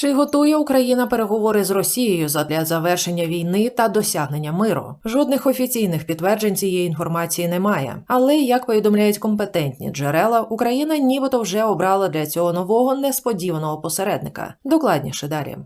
Чи готує Україна переговори з Росією задля завершення війни та досягнення миру? Жодних офіційних підтверджень цієї інформації немає. Але як повідомляють компетентні джерела, Україна нібито вже обрала для цього нового несподіваного посередника. Докладніше далі.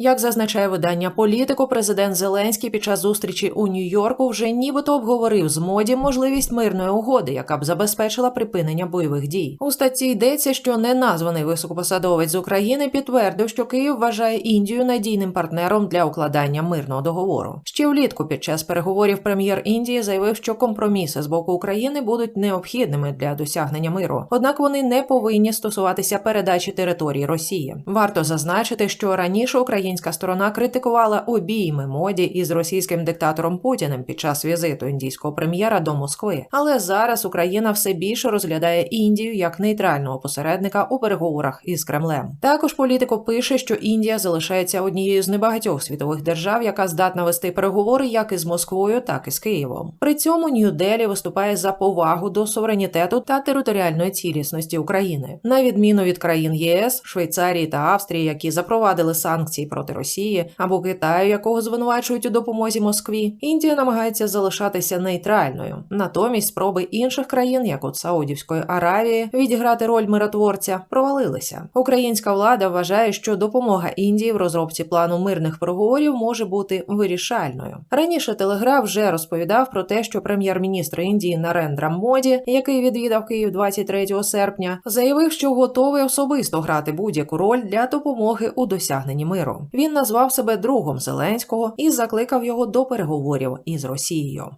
Як зазначає видання політику, президент Зеленський під час зустрічі у Нью-Йорку вже нібито обговорив з моді можливість мирної угоди, яка б забезпечила припинення бойових дій. У статті йдеться, що неназваний високопосадовець з України підтвердив, що Київ вважає Індію надійним партнером для укладання мирного договору. Ще влітку під час переговорів прем'єр Індії заявив, що компроміси з боку України будуть необхідними для досягнення миру, однак вони не повинні стосуватися передачі території Росії. Варто зазначити, що раніше Україна українська сторона критикувала обійми моді із російським диктатором Путіним під час візиту індійського прем'єра до Москви. Але зараз Україна все більше розглядає Індію як нейтрального посередника у переговорах із Кремлем. Також політико пише, що Індія залишається однією з небагатьох світових держав, яка здатна вести переговори як із Москвою, так і з Києвом. При цьому Нью-Делі виступає за повагу до суверенітету та територіальної цілісності України, на відміну від країн ЄС, Швейцарії та Австрії, які запровадили санкції проти Росії або Китаю, якого звинувачують у допомозі Москві, Індія намагається залишатися нейтральною. Натомість спроби інших країн, як от Саудівської Аравії, відіграти роль миротворця, провалилися. Українська влада вважає, що допомога Індії в розробці плану мирних переговорів може бути вирішальною. Раніше Телеграф вже розповідав про те, що прем'єр-міністр Індії Нарендра Моді, який відвідав Київ 23 серпня, заявив, що готовий особисто грати будь-яку роль для допомоги у досягненні миру. Він назвав себе другом Зеленського і закликав його до переговорів із Росією.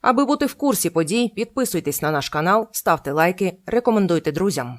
Аби бути в курсі подій, підписуйтесь на наш канал, ставте лайки, рекомендуйте друзям.